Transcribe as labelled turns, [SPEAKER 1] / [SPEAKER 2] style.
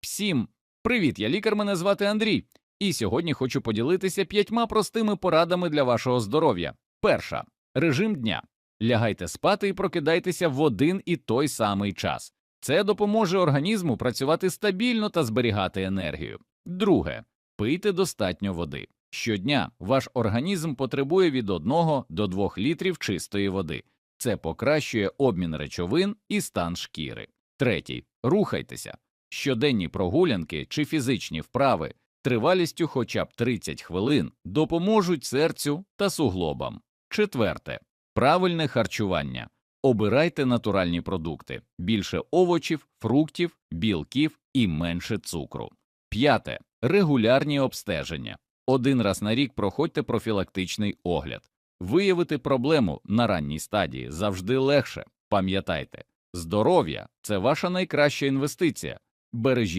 [SPEAKER 1] Всім привіт! Я лікар. Мене звати Андрій. І сьогодні хочу поділитися п'ятьма простими порадами для вашого здоров'я. Перша режим дня. Лягайте спати і прокидайтеся в один і той самий час. Це допоможе організму працювати стабільно та зберігати енергію. Друге пийте достатньо води. Щодня ваш організм потребує від 1 до 2 літрів чистої води. Це покращує обмін речовин і стан шкіри. Третій рухайтеся. Щоденні прогулянки чи фізичні вправи тривалістю хоча б 30 хвилин допоможуть серцю та суглобам. Четверте правильне харчування. Обирайте натуральні продукти, більше овочів, фруктів, білків і менше цукру. П'яте регулярні обстеження. Один раз на рік проходьте профілактичний огляд. Виявити проблему на ранній стадії завжди легше. Пам'ятайте, здоров'я це ваша найкраща інвестиція. Бережіть